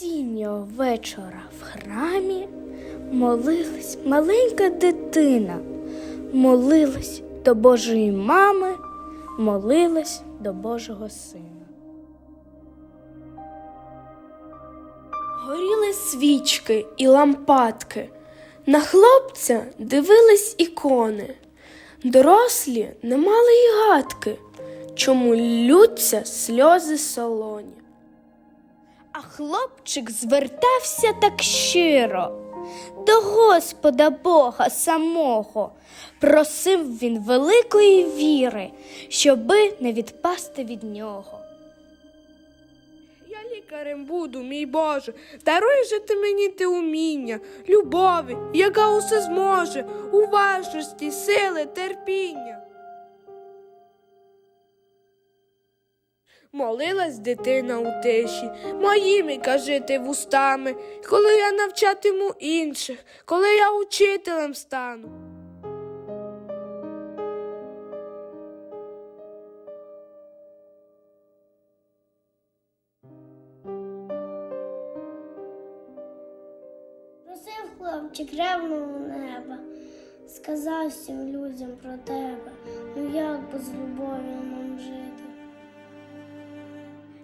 Пізнього вечора в храмі молилась маленька дитина, молилась до Божої мами, молилась до Божого сина. Горіли свічки і лампадки, на хлопця дивились ікони. Дорослі не мали й гадки, чому лються сльози солоні. А хлопчик звертався так щиро до Господа Бога самого. Просив він великої віри, щоби не відпасти від нього. Я лікарем буду, мій Боже, даруй же ти мені те уміння, любові, яка усе зможе, уважності, сили, терпіння. Молилась дитина у тиші, моїми кажи вустами, коли я навчатиму інших, коли я учителем стану. Просив хлопчик ревного неба, сказав всім людям про тебе. Ну як без любові нам жити?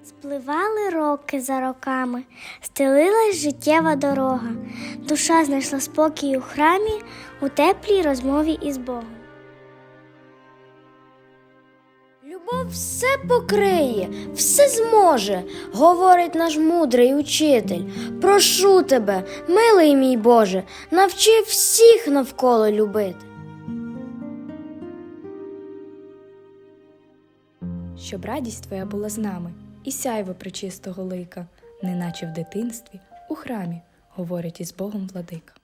Спливали роки за роками, стелилась життєва дорога. Душа знайшла спокій у храмі у теплій розмові із Богом. Любов все покриє, все зможе, говорить наш мудрий учитель. Прошу тебе, милий мій Боже, навчи всіх навколо любити. щоб радість твоя була з нами, і сяйво причистого лика, неначе в дитинстві, у храмі, говорить із Богом владика.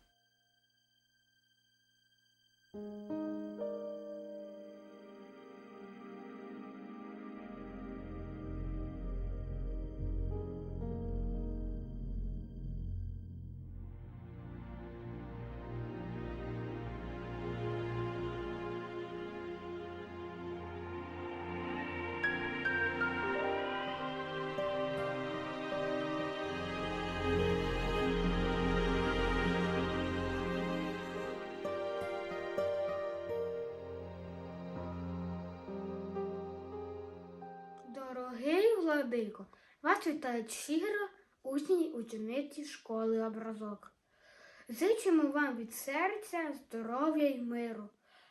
Дорогий вас вітають щиро учні учениці школи образок. Зичимо вам від серця здоров'я й миру.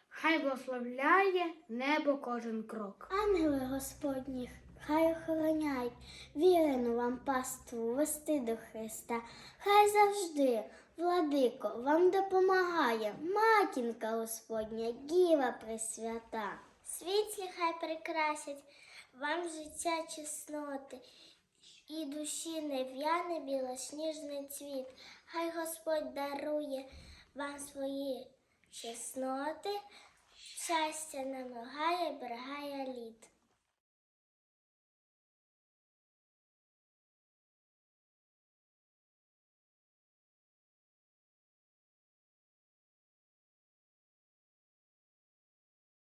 Хай благословляє небо кожен крок. Ангели Господні, хай охороняють вірену вам паству вести до Христа. Хай завжди, владико, вам допомагає матінка Господня, діва пресвята. Світлі хай прикрасять вам життя чесноти, і душі не в'яне білосніжний цвіт. Хай Господь дарує вам свої чесноти, щастя намагає, берегає літ.